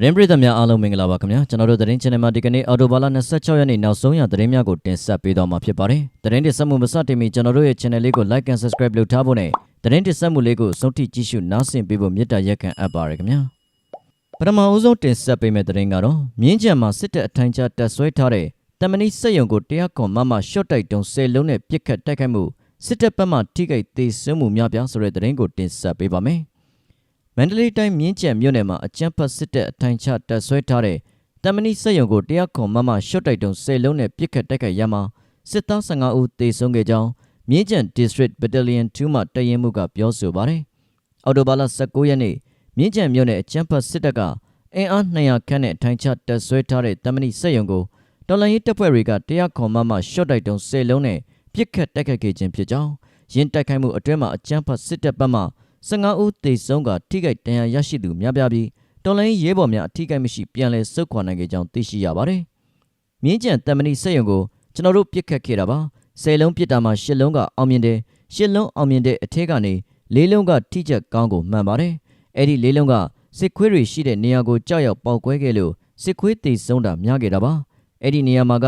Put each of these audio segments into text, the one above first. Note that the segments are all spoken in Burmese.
သတင်းပရိသတ်များအားလုံးမင်္ဂလာပါခင်ဗျာကျွန်တော်တို့သတင်း channel မှာဒီကနေ့အော်တိုဘာလ26ရက်နေ့နောက်ဆုံးရသတင်းများကိုတင်ဆက်ပေးသွားမှာဖြစ်ပါတယ်သတင်းတင်ဆက်မှုမစတင်မီကျွန်တော်တို့ရဲ့ channel လေးကို like and subscribe လုပ်ထားဖို့နဲ့သတင်းတင်ဆက်မှုလေးကိုစုံထိကြည့်ရှုနားဆင်ပေးဖို့မေတ္တာရက်ခံအပ်ပါရခင်ဗျာပထမအဦးဆုံးတင်ဆက်ပေးမယ့်သတင်းကတော့မြင်းကြံမှာစစ်တပ်အထိုင်ချတပ်ဆွဲထားတဲ့တမဏိစက်ယုံကိုတရားခွန်မမရှော့တိုက်တုံး၁၀လုံးနဲ့ပြစ်ခတ်တိုက်ခိုက်မှုစစ်တပ်ဘက်မှထိခိုက်သေးဆွမှုများပြားဆိုတဲ့သတင်းကိုတင်ဆက်ပေးပါမယ် မန္တလေးတိုင်းမြင်းကြံမြို့နယ်မှာအကြမ်းဖက်စစ်တပ်အထိုင်ချတပ်ဆွဲထားတဲ့တမဏိစက်ယုံကိုတရားခွန်မမရှော့တိုက်တုံး၁၀လုံးနဲ့ပြစ်ခတ်တိုက်ခိုက်ရမှာစစ်သား15ဦးသေဆုံးခဲ့ကြောင်းမြင်းကြံ District Battalion 2မှတရင်မှုကပြောဆိုပါတယ်။အော်တိုဘာလ19ရက်နေ့မြင်းကြံမြို့နယ်အကြမ်းဖက်စစ်တပ်ကအင်အား200ခန့်နဲ့ထိုင်ချတပ်ဆွဲထားတဲ့တမဏိစက်ယုံကိုတော်လန်ရေးတပ်ဖွဲ့တွေကတရားခွန်မမရှော့တိုက်တုံး၁၀လုံးနဲ့ပြစ်ခတ်တိုက်ခိုက်ခဲ့ခြင်းဖြစ်ကြောင်းရင်းတိုက်ခိုက်မှုအတွင်းမှာအကြမ်းဖက်စစ်တပ်ဘက်မှ 15ဦးသေဆုံးကထိခိုက်ဒဏ်ရာရရှိသူများပြားပြီးတော်လိုင်းရဲဘော်များအထိခိုက်မရှိပြန်လည်ဆုတ်ခွာနိုင်ခဲ့ကြောင်းသိရှိရပါတယ်။မြင်းကြံတမဏိစက်ရုံကိုကျွန်တော်တို့ပြစ်ခတ်ခဲ့တာပါ။၁၀လုံးပြစ်တာမှာ၈လုံးကအောင်မြင်တယ်။၈လုံးအောင်မြင်တဲ့အထက်ကနေ၄လုံးကထိချက်ကောင်းကိုမှန်ပါတယ်။အဲ့ဒီ၄လုံးကစစ်ခွေးတွေရှိတဲ့နေရာကိုကြောက်ရောက်ပေါက်ကွဲခဲ့လို့စစ်ခွေးသေဆုံးတာများခဲ့တာပါ။အဲ့ဒီနေရာမှာက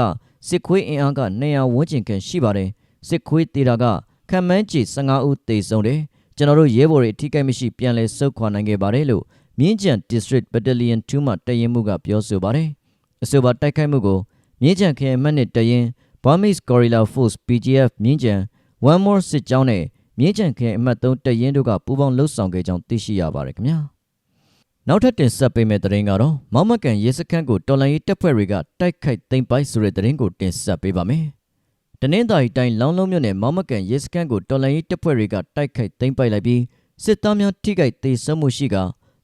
စစ်ခွေးအင်အားက200ဝန်းကျင်ခန့်ရှိပါတယ်။စစ်ခွေးသေတာကခံမှန်းချီ15ဦးသေဆုံးတယ်။ ကျွန်တော်တို့ရဲဘော်တွေထိခိုက်မရှိပြန်လဲဆုတ်ခွာနိုင်ခဲ့ပါတယ်လို့မြင်းကြံ District Battalion 2မှတရင်မှုကပြောဆိုပါတယ်။အဆိုပါတိုက်ခိုက်မှုကိုမြင်းကြံခရိုင်မှတ်နှစ်တရင် Burmese Guerrilla Force BGF မြင်းကြံ One More စစ်ကြောင်းနဲ့မြင်းကြံခရိုင်အမှတ်3တရင်တို့ကပူးပေါင်းလှုပ်ဆောင်ခဲ့ကြောင်းသိရှိရပါတယ်ခင်ဗျာ။နောက်ထပ်တင်ဆက်ပေးမယ့်သတင်းကတော့မောင်မကန်ရဲစခန်းကိုတော်လန်ရေးတပ်ဖွဲ့တွေကတိုက်ခိုက်သိမ်းပိုက်ဆိုတဲ့သတင်းကိုတင်ဆက်ပေးပါမယ်။ တနင်္သာရီတိုင်းလောင်းလုံးမြို့နယ်မောင်မကန်ရဲစခန်းကိုတော်လန်ရေးတပ်ဖွဲ့တွေကတိုက်ခိုက်သိမ်းပိုက်လိုက်ပြီးစစ်သားများထိခိုက်သေဆုံးမှုရှိက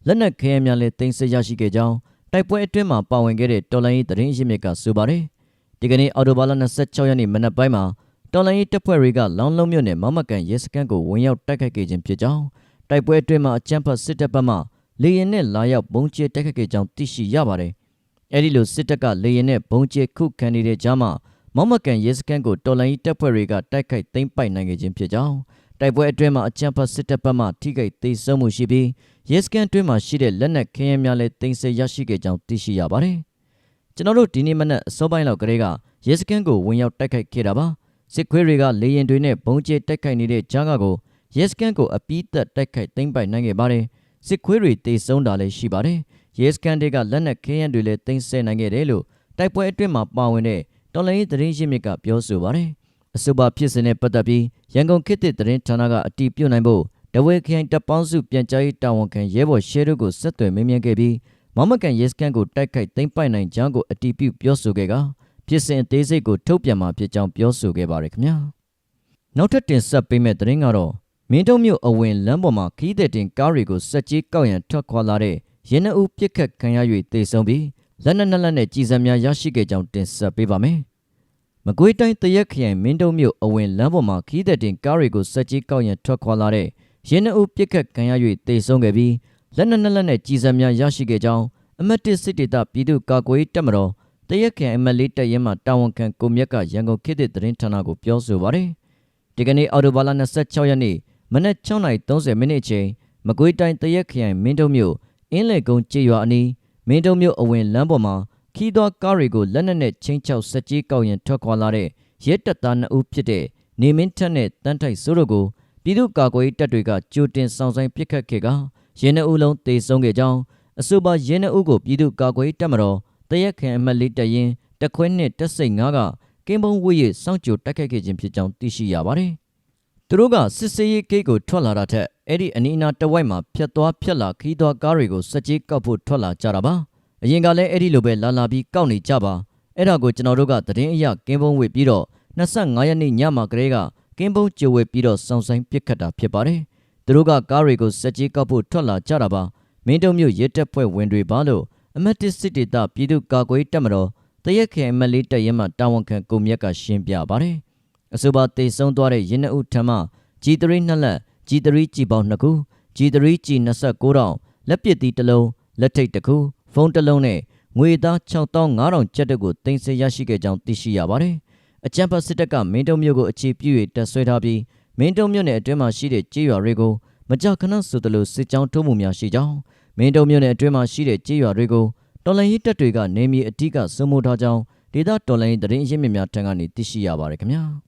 လက်နက်ခဲယမ်းများလည်းသိမ်းဆည်းရရှိခဲ့ကြောင်းတိုက်ပွဲအတွင်းမှာပါဝင်ခဲ့တဲ့တော်လိုင်းရေးသတင်းရင်းမြစ်ကဆိုပါတယ်။ဒီကနေ့အော်တိုဘာလ26ရက်နေ့မနက်ပိုင်းမှာတော်လိုင်းရေးတပ်ဖွဲ့တွေကလောင်းလုံးမြို့နယ်မမကန်ရဲစခန်းကိုဝင်ရောက်တိုက်ခိုက်ခဲ့ခြင်းဖြစ်ကြောင်းတိုက်ပွဲအတွင်းမှာအကြမ်းဖက်စစ်တပ်ဘက်မှလေရင်နဲ့လာရောက်ဘုံကျဲတိုက်ခိုက်ခဲ့ကြောင်းသိရှိရပါတယ်။အဲဒီလိုစစ်တပ်ကလေရင်နဲ့ဘုံကျဲခုခံနေတဲ့ကြားမှာ မမကန်ရဲစခန်းကိုတော်လိုင်းရေးတပ်ဖွဲ့တွေကတိုက်ခိုက်သိမ်းပိုက်နိုင်ခဲ့ခြင်းဖြစ်ကြောင်းတိုက်ပွဲအတွင်းမှာအကြမ်းဖက်စစ်တပ်ဘက်မှထိခိုက်သေဆုံးမှုရှိပြီးရဲစခန်းတွင်းမှာရှိတဲ့လက်နက်ခဲယမ်းများလည်းတင်ဆက်ရရှိခဲ့ကြောင်းသိရှိရပါတယ်။ကျွန်တော်တို့ဒီနေ့မနက်အစောပိုင်းလောက်ကလေးကရဲစခန်းကိုဝင်ရောက်တိုက်ခိုက်ခဲ့တာပါ။စစ်ခွေးတွေကလေရင်တွေနဲ့ဘုံကျဲတိုက်ခိုက်နေတဲ့ကြားကကိုရဲစခန်းကိုအပီးသက်တိုက်ခိုက်သိမ်းပိုက်နိုင်ခဲ့ပါတယ်။စစ်ခွေးတွေတေဆုံးတာလည်းရှိပါတယ်။ရဲစခန်းတွေကလက်နက်ခဲယမ်းတွေလည်းတင်ဆက်နိုင်ခဲ့တယ်လို့တိုက်ပွဲအတွင်းမှာပါဝင်တဲ့ တော်လိုင်းရေးသတင်းရင်းမြစ်ကပြောဆိုပါတယ်။အဆိုပါဖြစ်စဉ်နဲ့ပတ်သက်ပြီးရန်ကုန်ခေတ်သစ်သတင်းဌာနကအတည်ပြုနိုင်ဖို့တဝဲခရိုင်တပ်ပေါင်းစုပြန်ကြားရေးတာဝန်ခံရဲဘော်ရှဲတို့ကိုဆက်သွယ်မေးမြန်းခဲ့ပြီးမမကန်ရဲစခန်းကိုတိုက်ခိုက်သိမ်းပိုက်နိုင်ကြောင်းကိုအတည်ပြုပြောဆိုခဲ့ကဖြစ်စဉ်အသေးစိတ်ကိုထုတ်ပြန်မှာဖြစ်ကြောင်းပြောဆိုခဲ့ပါတယ်ခင်ဗျာနောက်ထပ်တင်ဆက်ပေးမယ့်သတင်းကတော့မင်းတုံမြို့အဝင်လမ်းပေါ်မှာခီးတဲ့တင်ကားတွေကိုစက်ကြီးကောက်ရန်ထွက်ခွာလာတဲ့ရင်းနှအုပ်ပြစ်ခတ်ခံရ၍တေဆုံးပြီး လက်နက်နှစ်လက်နဲ့ကြီးစံများရရှိခဲ့ကြောင်းတင်ဆက်ပေးပါမယ်မကွေးတိုင်းတရက်ခရိုင်မင်းတုံမြို့အဝင်လမ်းပေါ်မှာခီးတဲ့တင်ကားတွေကိုစက်ကြီးကောက်ရန်ထွက်ခွာလာတဲ့ရင်းနှအုပ်ပြစ်ခတ်ခံရ၍တေဆုံးခဲ့ပြီးလက်နက်နှစ်လက်နဲ့ကြီးစံများရရှိခဲ့ကြောင်းအမတ်တစ်စစ်ဒေသပြည်သူ့ကာကွယ်တပ်မတော်တရက်ခရိုင်အမတ်လေးတပ်ရင်းမှတာဝန်ခံကိုမြက်ကရန်ကုန်ခေတ်သစ်သတင်းဌာနကိုပြောဆိုပါတယ်ဒီကနေ့အော်တိုဘာလ26ရက်နေ့မနက်6:30မိနစ်အချိန်မကွေးတိုင်းတရက်ခရိုင်မင်းတုံမြို့အင်းလေကုန်းကြေးရွာအနီး မင်းတုံမြို့အဝင်လမ်းပေါ်မှာခီးသောကားတွေကိုလက်နက်နဲ့ချင်းချောက်စက်ကြီးကောက်ရင်ထွက်ခွာလာတဲ့ရဲတပ်သား2ဦးဖြစ်တဲ့နေမင်းထက်နဲ့တန်းထိုက်စိုးတို့ကိုပြည်သူ့ကာကွယ်ရေးတပ်တွေကကြိုတင်ဆောင်ဆိုင်ပစ်ခတ်ခဲ့ကရင်းနှဦးလုံးတေဆုံးခဲ့ကြောင်းအဆိုပါရင်းနှဦးကိုပြည်သူ့ကာကွယ်ရေးတပ်မတော်တရက်ခန်အမတ်လေးတရင်တခွဲနှစ်တက်စိတ်၅ကကင်းပုံဝေးရစောင့်ကြိုတိုက်ခိုက်ခဲ့ခြင်းဖြစ်ကြောင်းသိရှိရပါတယ်။ သူတို့ကစစ်စေးရေးဂိတ်ကိုထွက်လာတာထက်အဲ့ဒီအနီးအနားတဝိုက်မှာဖြတ်သွားဖြတ်လာခီးသွားကားတွေကိုစက်ကြီးကောက်ဖို့ထွက်လာကြတာပါ။အရင်ကလည်းအဲ့ဒီလိုပဲလာလာပြီးကောက်နေကြပါ။အဲ့ဒါကိုကျွန်တော်တို့ကသတင်းအရကင်းပုံဝေးပြီးတော့25ရက်နေ့ညမှာကလေးကကင်းပုံကြိုဝဲပြီးတော့စောင့်ဆိုင်ပစ်ခတ်တာဖြစ်ပါတယ်။သူတို့ကကားတွေကိုစက်ကြီးကောက်ဖို့ထွက်လာကြတာပါ။မင်းတုံမြို့ရဲတပ်ဖွဲ့ဝင်တွေပါလို့အမတ်တစ်စစ်ဒေသပြည်သူ့ကာကွယ်တပ်မတော်တရက်ခဲအမတ်လေးတပ်ရင်းမှတာဝန်ခံကိုမြက်ကရှင်းပြပါတယ်။ အဆိုပါတေဆုံးသွားတဲ့ရင်းနှုတ်ထမ်းမှ G3 နှစ်လက် G3 G ပေါင်း2ခု G3 G 29တောင်လက်ပစ်သီးတစ်လုံးလက်ထိတ်တစ်ခုဖုန်းတစ်လုံးနဲ့ငွေသား6500ကျပ်တို့ကိုတင်ဆက်ရရှိခဲ့ကြောင်းသိရှိရပါတယ်။အကြံဖတ်စစ်တပ်ကမင်းတုံမြို့ကိုအခြေပြု၍တပ်ဆွဲထားပြီးမင်းတုံမြို့နယ်အတွင်းမှာရှိတဲ့ကြေးရွာတွေကိုမကြာခဏဆိုသလိုစစ်ကြောင်းထိုးမှုများရှိကြောင်းမင်းတုံမြို့နယ်အတွင်းမှာရှိတဲ့ကြေးရွာတွေကိုတော်လှန်ရေးတပ်တွေကနေမြေအတိကစုံမိုထားကြောင်းဒေသတော်လှန်ရေးသတင်းအရင်းမြစ်များထံကနေသိရှိရပါတယ်ခင်ဗျာ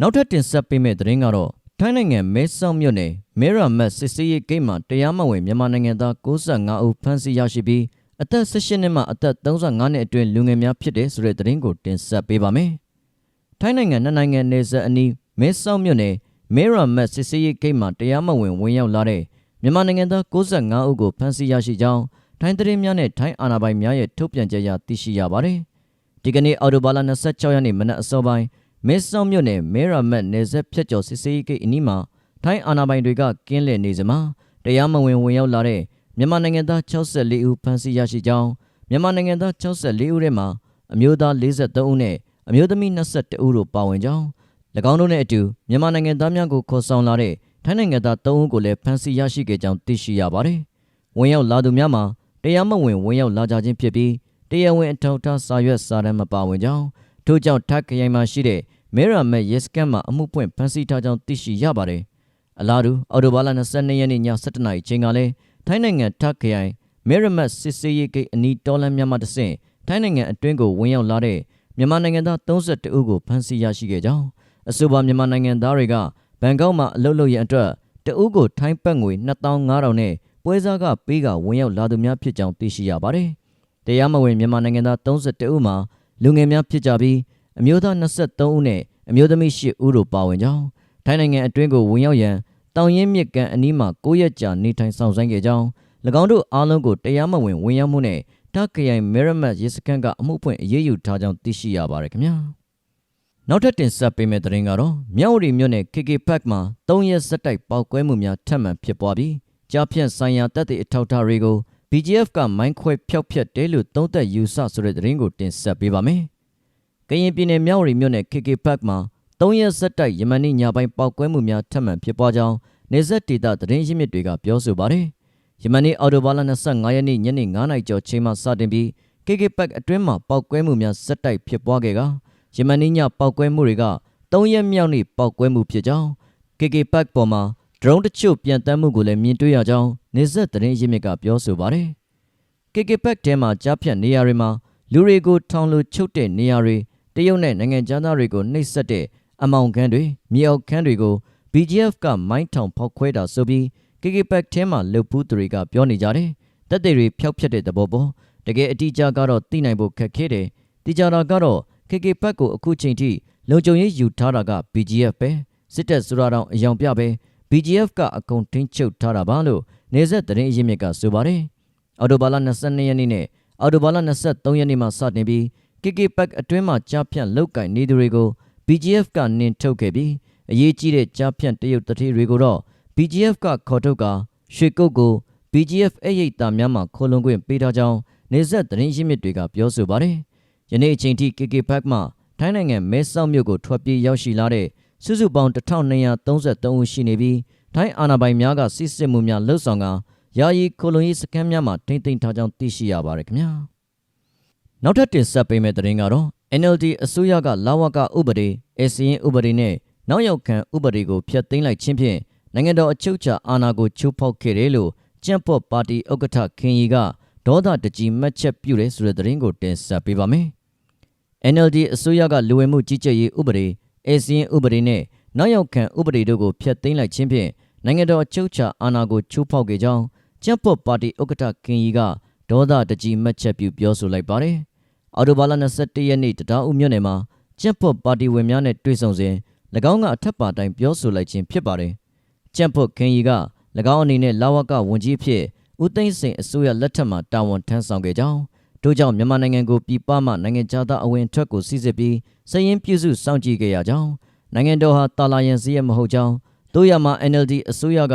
နောက်ထပ်တင်ဆက်ပေးမယ့်သတင်းကတော့ထိုင်းနိုင်ငံမဲဆောက်မြို့နယ်မဲရာမတ်စစ်စေးရေးဂိတ်မှာတရားမဝင်မြန်မာနိုင်ငံသား65ဦးဖမ်းဆီးရရှိပြီးအသက်18နှစ်မှအသက်35နှစ်အတွင်းလူငယ်များဖြစ်တဲ့ဆိုတဲ့သတင်းကိုတင်ဆက်ပေးပါမယ်။ထိုင်းနိုင်ငံနှစ်နိုင်ငံနယ်စပ်အနီးမဲဆောက်မြို့နယ်မဲရာမတ်စစ်စေးရေးဂိတ်မှာတရားမဝင်ဝင်ရောက်လာတဲ့မြန်မာနိုင်ငံသား65ဦးကိုဖမ်းဆီးရရှိကြောင်းထိုင်းသတင်းများနဲ့ထိုင်းအာဏာပိုင်များရဲ့ထုတ်ပြန်ကြေညာသိရှိရပါတယ်။ဒီကနေ့အော်တိုဘာလ26ရက်နေ့မနက်အစောပိုင်း မဲဆောက်မြို့နယ်မဲရာမတ်နယ်စပ်ဖြတ်ကျော်စစ်စေးရေးဂိတ်အနီးမှာထိုင်းအာဏာပိုင်တွေကကင်းလည်နေစမှာတရားမဝင်ဝင်ရောက်လာတဲ့မြန်မာနိုင်ငံသား64ဦးဖမ်းဆီးရရှိကြောင်းမြန်မာနိုင်ငံသား64ဦးထဲမှာအမျိုးသား43ဦးနဲ့အမျိုးသမီး22ဦးတို့ပါဝင်ကြောင်း၎င်းတို့နဲ့အတူမြန်မာနိုင်ငံသားများကိုခေါ်ဆောင်လာတဲ့ထိုင်းနိုင်ငံသား3ဦးကိုလည်းဖမ်းဆီးရရှိခဲ့ကြောင်းသိရှိရပါတယ်။ဝင်ရောက်လာသူများမှာတရားမဝင်ဝင်ရောက်လာကြခြင်းဖြစ်ပြီးတရားဝင်အထောက်အထားစာရွက်စာတမ်းမပါဝင်ကြောင်းထို့ကြောင့်ထပ်ခရိုင်မှာရှိတဲ့ မဲရာမက်ရဲစကန်မှာအမှုပွင့်ဖမ်းဆီးထားကြောင်းသိရှိရပါတယ်။အလားတူအော်တိုဘာလ22ရက်နေ့ည7:00နာရီချိန်ကလည်းထိုင်းနိုင်ငံထပ်ခရိုင်မဲရမတ်စစ်စေးရေးဂိတ်အနီးတော်လန်မြန်မာတဆင့်ထိုင်းနိုင်ငံအတွင်းကိုဝင်ရောက်လာတဲ့မြန်မာနိုင်ငံသား32ဦးကိုဖမ်းဆီးရရှိခဲ့ကြောင်းအဆိုပါမြန်မာနိုင်ငံသားတွေကဘန်ကောက်မှာအလုပ်လုပ်ရန်အတွက်တဦးကိုထိုင်းပတ်ငွေ2500နဲ့ပွဲစားကပေးကဝင်ရောက်လာသူများဖြစ်ကြောင်းသိရှိရပါတယ်။တရားမဝင်မြန်မာနိုင်ငံသား32ဦးမှာလူငယ်များဖြစ်ကြပြီး အမျိုးသား23ဦးနဲ့အမျိုးသမီး10ဦးတို့ပါဝင်ကြောင်းထိုင်းနိုင်ငံအတွင်းကိုဝင်ရောက်ရန်တောင်ရင်မြစ်ကန်အနီးမှာ9ရက်ကြာနေထိုင်ဆောင်ဆိုင်ခဲ့ကြောင်း၎င်းတို့အားလုံးကိုတရားမဝင်ဝင်ရောက်မှုနဲ့တာခရိုင်မဲရမတ်ရဲစခန်းကအမှုဖွင့်အရေးယူထားကြောင်းသိရှိရပါတယ်ခင်ဗျာနောက်ထပ်တင်ဆက်ပေးမယ့်သတင်းကတော့မြောက်ရီမြို့နယ် KK Park မှာ၃ရက်ဆက်တိုက်ပေါက်ကွဲမှုများထပ်မံဖြစ်ပွားပြီးကြားဖြန့်ဆိုင်ရာတပ်တွေအထောက်အထားတွေကို BGF ကမိုင်းခွဲဖျောက်ဖျက်တယ်လို့သုံးသက်ယူဆဆိုတဲ့သတင်းကိုတင်ဆက်ပေးပါမယ်။ ကရင်ပြည်နယ်မြောက်ရီမြို့နယ် KK Park မှာ၃ရက်ဆက်တိုက်ယမန်နေ့ညပိုင်းပေါက်ကွဲမှုများထပ်မံဖြစ်ပွားကြောင်းနေဆက်ဒေတာသတင်းရင်းမြစ်တွေကပြောဆိုပါတယ်။ယမန်နေ့အော်တိုဘာလ25ရက်နေ့ညနေ9:00နာရီကျော်ချိန်မှစတင်ပြီး KK Park အတွင်းမှာပေါက်ကွဲမှုများဆက်တိုက်ဖြစ်ပွားခဲ့ကယမန်နေ့ညပေါက်ကွဲမှုတွေက၃ရက်မြောက်နေ့ပေါက်ကွဲမှုဖြစ်ကြောင်း KK Park ပေါ်မှာ drone တချို့ပြန်တမ်းမှုကိုလည်းမြင်တွေ့ရကြောင်းနေဆက်သတင်းရင်းမြစ်ကပြောဆိုပါတယ်။ KK Park ထဲမှာကြားဖြတ်နေရာတွေမှာလူတွေကိုထောင်လိုချုပ်တဲ့နေရာတွေ တရုတ်နဲ့နိုင်ငံသားတွေကိုနှိပ်စက်တဲ့အမောင်ခန်းတွေမြေအောက်ခန်းတွေကို BGF ကမိုင်းထောင်ဖောက်ခွဲတာဆိုပြီး KK Pack ထဲမှာလှုပ်ဖူးသူတွေကပြောနေကြတယ်။တက်တွေဖျောက်ဖျက်တဲ့သဘောပေါ့။တကယ်အတိအကျကတော့သိနိုင်ဖို့ခက်ခဲတယ်။တိကျတာကတော့ KK Pack ကိုအခုချိန်ထိလုံခြုံရေးယူထားတာက BGF ပဲ။စစ်တပ်ဆိုတာတောင်အယောင်ပြပဲ BGF ကအကုန်ထင်းချုပ်ထားတာပါလို့နေဆက်သတင်းအရင်းမြစ်ကဆိုပါတယ်။အော်တိုဘာလ22ရက်နေ့နဲ့အော်တိုဘာလ23ရက်နေ့မှာစတင်ပြီး KK Pack အတွင်းမှာကြားဖြန့်လောက်ကင်နေသူတွေကို BGF ကနင်းထုတ်ခဲ့ပြီးအရေးကြီးတဲ့ကြားဖြန့်တရုတ်တတိတွေကိုတော့ BGF ကခေါ်ထုတ်ကာရွှေကုတ်ကို BGF အရိပ်တာများမှခိုးလုံခွင့်ပေးထားကြောင်းနေဆက်သတင်းရင်းမြစ်တွေကပြောဆိုပါတယ်။ယနေ့အချိန်ထိ KK Park မှထိုင်းနိုင်ငံမဲဆောက်မြို့ကိုထွက်ပြေးရောက်ရှိလာတဲ့စုစုပေါင်း1233ဦးရှိနေပြီးထိုင်းအာဏာပိုင်များကစစ်စစ်မှုများလှုပ်ဆောင်ကယာယီခိုလုံရေးစခန်းများမှာထိမ့်သိမ်းထားကြောင်းသိရှိရပါတယ်ခင်ဗျာ။ နောက်ထပ်တင်ဆက်ပေးမယ့်သတင်းကတော့ NLD အစိုးရကလာဝကဥပဒေအစရင်ဥပဒေနဲ့နောက်ရောက်ခံဥပဒေကိုဖျက်သိမ်းလိုက်ခြင်းဖြင့်နိုင်ငံတော်အချုပ်အခြာအာဏာကိုချိုးဖောက်ခဲ့တယ်လို့ကြံ့ပေါ့ပါတီဥက္ကဋ္ဌခင်ရီကဒေါသတကြီးမှတ်ချက်ပြုတယ်ဆိုတဲ့သတင်းကိုတင်ဆက်ပေးပါမယ်။ NLD အစိုးရကလူဝင်မှုကြီးကြပ်ရေးဥပဒေအစရင်ဥပဒေနဲ့နောက်ရောက်ခံဥပဒေတို့ကိုဖျက်သိမ်းလိုက်ခြင်းဖြင့်နိုင်ငံတော်အချုပ်အခြာအာဏာကိုချိုးဖောက်ခဲ့ကြောင်းကြံ့ပေါ့ပါတီဥက္ကဋ္ဌခင်ရီကဒေါသတကြီးမှတ်ချက်ပြုပြောဆိုလိုက်ပါတယ်။ အော်တိုဘာလ21ရက်နေ့တတားဦးမြို့နယ်မှာကြက်ဖွတ်ပါတီဝင်များနဲ့တွေ့ဆုံစဉ်၎င်းကအထက်ပါတိုင်းပြောဆိုလိုက်ခြင်းဖြစ်ပါတယ်။ကြက်ဖွတ်ခင်ရီက၎င်းအနေနဲ့လာဝကဝန်ကြီးဖြစ်ဦးသိန်းစိန်အစိုးရလက်ထက်မှာတာဝန်ထမ်းဆောင်ခဲ့ကြောင်းတို့ကြောင့်မြန်မာနိုင်ငံကိုပြည်ပမှနိုင်ငံသားအဝင်အထွက်ကိုစစ်စစ်ပြီးစည်ရင်ပြုစုစောင့်ကြည့်ခဲ့ရကြောင်းနိုင်ငံတော်ဟာတာလာယန်စည်းရမဟုတ်ကြောင်းတို့ရမှာ NLD အစိုးရက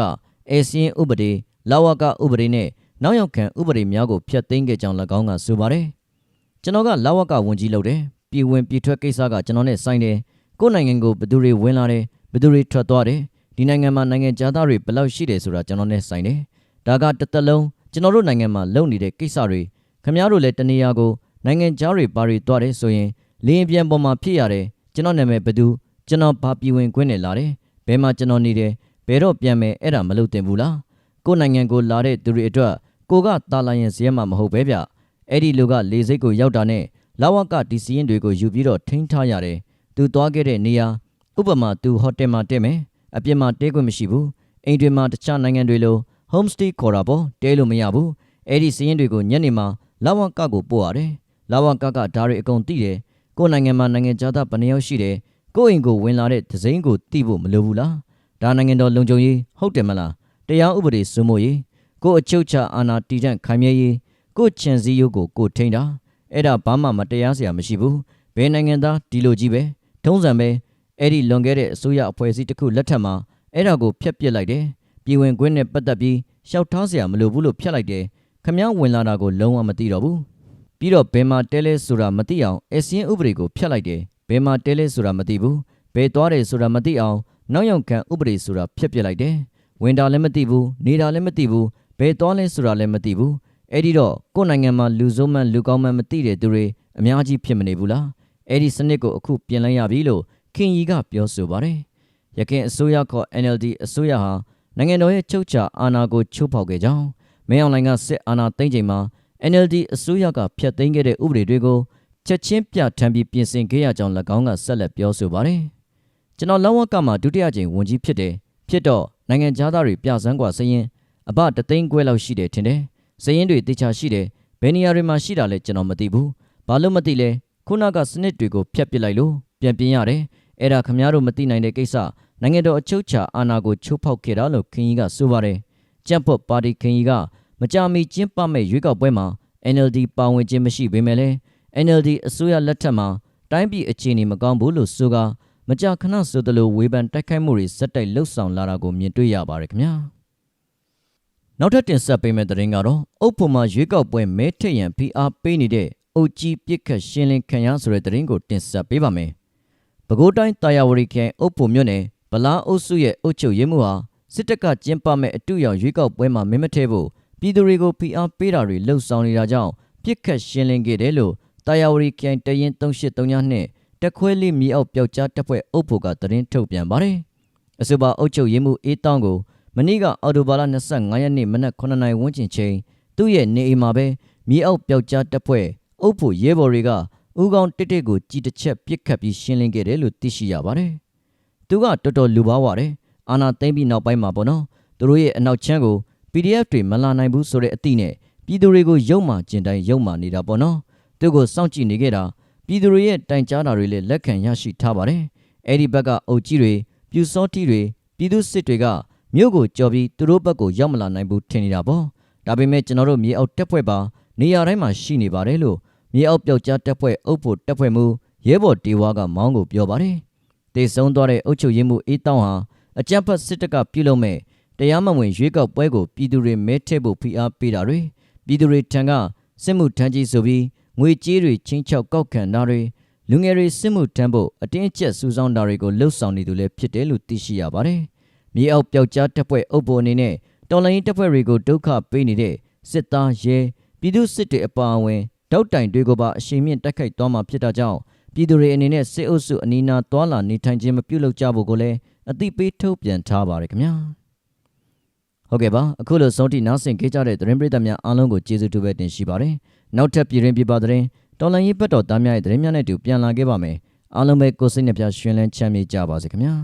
အေစီရင်ဥပဒေလာဝကဥပဒေနဲ့နောက်ရောက်ခံဥပဒေများကိုဖျက်သိမ်းခဲ့ကြောင်း၎င်းကဆိုပါတယ် ကျွန်တော်ကလာဝကဝန်ကြီးလုပ်တယ်ပြည်ဝင်ပြည်ထွက်ကိစ္စကကျွန်တော်နဲ့ဆိုင်တယ်ကိုယ်နိုင်ငံကိုဘယ်သူတွေဝင်လာတယ်ဘယ်သူတွေထွက်သွားတယ်ဒီနိုင်ငံမှာနိုင်ငံသားတွေဘယ်လောက်ရှိတယ်ဆိုတာကျွန်တော်နဲ့ဆိုင်တယ်ဒါကတစ်သက်လုံးကျွန်တော်တို့နိုင်ငံမှာလုပ်နေတဲ့ကိစ္စတွေခမည်းတော်လည်းတနေရာကိုနိုင်ငံသားတွေပါရီသွားတယ်ဆိုရင်လေရင်ပြန်ပေါ်မှာဖြစ်ရတယ်ကျွန်တော်နာမည်ဘယ်သူကျွန်တော်ဘာပြည်ဝင်ခွင့်နဲ့လာတယ်ဘယ်မှာကျွန်တော်နေတယ်ဘယ်တော့ပြန်မယ်အဲ့ဒါမလုပ်တင်ဘူးလားကိုယ့်နိုင်ငံကိုလာတဲ့သူတွေအတွက်ကိုကတာလာရင်ဇရဲမှာမဟုတ်ပဲဗျ အဲ့ဒီလူကလေစိတ်ကိုရောက်တာနဲ့လာဝကဒီစီရင်တွေကိုယူပြီးတော့ထိန်းထားရတယ်သူသွားခဲ့တဲ့နေရာဥပမာသူဟိုတယ်မှာတဲမယ်အပြင်မှာတဲခွင့်မရှိဘူးအိမ်တွေမှာတခြားနိုင်ငံတွေလို home stay ခေါ်တာပေါ့တဲလို့မရဘူးအဲ့ဒီစီရင်တွေကိုညနေမှာလာဝကကိုပို့ရတယ်လာဝကကဒါတွေအကုန်သိတယ်ကိုယ့်နိုင်ငံမှာနိုင်ငံခြားသားဘယ်နှယောက်ရှိတယ်ကိုယ့်အိမ်ကိုဝင်လာတဲ့ဒဇိန်ကိုသိဖို့မလိုဘူးလားဒါနိုင်ငံတော်လုံခြုံရေးဟုတ်တယ်မလားတရားဥပဒေစိုးမိုးရေးကိုယ့်အချုပ်ချာအာဏာတည်တံ့ခိုင်မြဲရေး ကိုယ့်ချင်စည်းရုပ်ကိုကိုယ်ထိန်းတာအဲ့ဒါဘာမှမတရားစရာမရှိဘူးဘယ်နိုင်ငံသားဒီလိုကြီးပဲထုံးစံပဲအဲ့ဒီလွန်ခဲ့တဲ့အစိုးရအဖွဲ့အစည်းတစ်ခုလက်ထက်မှာအဲ့ဒါကိုဖျက်ပစ်လိုက်တယ်ပြည်ဝင်ခွင့်နဲ့ပတ်သက်ပြီးရှောက်ထားစရာမလိုဘူးလို့ဖျက်လိုက်တယ်ခမည်းဝင်လာတာကိုလုံးဝမသိတော့ဘူးပြီးတော့ဘယ်မှာတဲလဲဆိုတာမသိအောင်အစင်းဥပဒေကိုဖျက်လိုက်တယ်ဘယ်မှာတဲလဲဆိုတာမသိဘူးဘယ်သွားတယ်ဆိုတာမသိအောင်နောက်ရောက်ခံဥပဒေဆိုတာဖျက်ပစ်လိုက်တယ်ဝင်တာလည်းမသိဘူးနေတာလည်းမသိဘူးဘယ်သွားလဲဆိုတာလည်းမသိဘူး အဲ့ဒီတော့ကိုယ့်နိုင်ငံမှာလူစုံမှန်လူကောင်းမှန်မသိတဲ့သူတွေအများကြီးဖြစ်မနေဘူးလားအဲ့ဒီစနစ်ကိုအခုပြင်လိုက်ရပြီလို့ခင်ကြီးကပြောဆိုပါတယ်ရခင်အစိုးရခေါ် NLD အစိုးရဟာနိုင်ငံတော်ရဲ့ချုပ်ချာအာဏာကိုချိုးဖောက်ခဲ့ကြောင်းမင်းအောင်လှိုင်ကစစ်အာဏာသိမ်းချိန်မှာ NLD အစိုးရကဖျက်သိမ်းခဲ့တဲ့ဥပဒေတွေကိုချက်ချင်းပြဋ္ဌာန်းပြီးပြင်ဆင်ခဲ့ရကြောင်း၎င်းကဆက်လက်ပြောဆိုပါတယ်ကျွန်တော်လောင်းဝကမှာဒုတိယကြိမ်ဝန်ကြီးဖြစ်တယ်ဖြစ်တော့နိုင်ငံသားတွေပြစမ်းกว่าစရင်အဘတသိန်းခွဲလောက်ရှိတယ်ထင်တယ် စရင်တွေတေချာရှိတယ်ဘယ်နေရာတွေမှာရှိတာလဲကျွန်တော်မသိဘူးဘာလို့မသိလဲခုနကစနစ်တွေကိုဖျက်ပစ်လိုက်လို့ပြန်ပြင်ရတယ်အဲ့ဒါခမားတို့မသိနိုင်တဲ့ကိစ္စနိုင်ငံတော်အချုပ်ချာအာဏာကိုချိုးဖောက်ခဲ့တာလို့ခင်ကြီးကဆိုပါတယ်ကြက်ဖို့ပါတီခင်ကြီးကမကြမီကျင်းပမဲ့ရွေးကောက်ပွဲမှာ NLD ပါဝင်ခြင်းမရှိပေမဲ့လည်း NLD အစိုးရလက်ထက်မှာတိုင်းပြည်အခြေအနေမကောင်းဘူးလို့ဆိုကမကြာခဏဆိုသလိုဝေဖန်တိုက်ခိုက်မှုတွေစက်တိုက်လှုပ်ဆောင်လာတာကိုမြင်တွေ့ရပါတယ်ခင်ဗျာ နောက်ထပ်တင်ဆက်ပေးမယ့်သတင်းကတော့အုပ်ဖို့မှာရွေးကောက်ပွဲမဲထက်ရန်ဖိအားပေးနေတဲ့အုပ်ကြီးပြစ်ခတ်ရှင်းလင်းခံရဆိုတဲ့သတင်းကိုတင်ဆက်ပေးပါမယ်ပဲခူးတိုင်းတာယာဝတီခရိုင်အုပ်ဖို့မြို့နယ်ဗလားအုပ်စုရဲ့အုပ်ချုပ်ရေးမှုဟာစစ်တပ်ကကျင်းပမဲ့အတူရောင်ရွေးကောက်ပွဲမှာမင်းမထဲဖို့ပြည်သူတွေကိုဖိအားပေးတာတွေလှုပ်ဆောင်နေတာကြောင့်ပြစ်ခတ်ရှင်းလင်းခဲ့တယ်လို့တာယာဝတီခရိုင်တရင်3839နဲ့တက်ခွဲလေးမြေအောက်ပျောက်ကြားတပ်ဖွဲ့အုပ်ဖို့ကသတင်းထုတ်ပြန်ပါတယ်အဆိုပါအုပ်ချုပ်ရေးမှုအေးတောင်းကို မနေ့ကအော်တိုဘာလ25ရက်နေ့မနက်9:00နာရီဝန်းကျင်ချိန်သူ့ရဲ့နေအိမ်မှာပဲမြေအောက်ပျောက်ကြားတပ်ဖွဲ့အုပ်ဖို့ရဲဘော်တွေကဦးကောင်းတစ်တစ်ကိုကြီးတစ်ချက်ပြစ်ခတ်ပြီးရှင်းလင်းခဲ့တယ်လို့သိရှိရပါတယ်သူကတော်တော်လူပါဝတယ်အာနာသိမ့်ပြီးနောက်ပိုင်းမှာပေါ့နော်သူတို့ရဲ့အနောက်ချမ်းကို PDF တွေမလာနိုင်ဘူးဆိုတဲ့အသည့်နဲ့ပြည်သူတွေကိုရုံမှကျင်တိုင်းရုံမှနေတာပေါ့နော်သူကိုစောင့်ကြည့်နေခဲ့တာပြည်သူတွေရဲ့တိုင်ကြားတာတွေလည်းလက်ခံရရှိထားပါတယ်အဲ့ဒီဘက်ကအုပ်ကြီးတွေပြူစောတိတွေပြည်သူစစ်တွေက မြို့ကိုကြော်ပြီးသူတို့ဘက်ကိုရောက်မလာနိုင်ဘူးထင်နေတာပေါ့ဒါပေမဲ့ကျွန်တော်တို့မြေအောက်တက်ဖွဲ့ပါနေရာတိုင်းမှာရှိနေပါတယ်လို့မြေအောက်ပျောက်ကြားတက်ဖွဲ့အုပ်ဖို့တက်ဖွဲ့မှုရဲဘော်တေဝါကမောင်းကိုပြောပါတယ်တေဆုံးသွားတဲ့အုပ်ချုပ်ရေးမှုအေးတောင်းဟာအကြမ်းဖက်စစ်တပ်ကပြုလုပ်မဲ့တရားမဝင်ရွေးကောက်ပွဲကိုပြည်သူတွေမဲထည့်ဖို့ဖိအားပေးတာတွေပြည်သူတွေထံကစစ်မှုထမ်းကြီးဆိုပြီးငွေကြေးတွေချင်းချောက်ကောက်ခံတာတွေလူငယ်တွေစစ်မှုထမ်းဖို့အတင်းအကျပ်စူးစောင်းတာတွေကိုလှုပ်ဆောင်နေသူလည်းဖြစ်တယ်လို့သိရှိရပါတယ်။ မြေအောက်ပျောက်ကြားတပ်ဖွဲ့အုပ်ပေါ်အနေနဲ့တော်လိုင်းတပ်ဖွဲ့တွေကိုဒုက္ခပေးနေတဲ့စစ်သားရဲပြည်သူစစ်တွေအပါအဝင်တောက်တိုင်တွေကိုပါအရှိန်မြင့်တိုက်ခိုက်သွားမှာဖြစ်တာကြောင့်ပြည်သူတွေအနေနဲ့စစ်အုပ်စုအနီးနားသွာလာနေထိုင်ခြင်းမပြုလုပ်ကြဖို့ကိုလည်းအသိပေးထုတ်ပြန်ထားပါတယ်ခင်ဗျာဟုတ်ကဲ့ပါအခုလိုဆုံးထိနောက်ဆင်ခဲ့ကြတဲ့သတင်းပရိသတ်များအားလုံးကိုကျေးဇူးတူပဲတင်ရှိပါတယ်နောက်ထပ်ပြည်ရင်ပြပသတင်းတော်လန်ရေးဘက်တော်သားများရဲ့သတင်းများနဲ့တူပြန်လာခဲ့ပါမယ်အားလုံးပဲကိုယ်စိတ်နှပြရှင်လန်းချမ်းမြေ့ကြပါစေခင်ဗျာ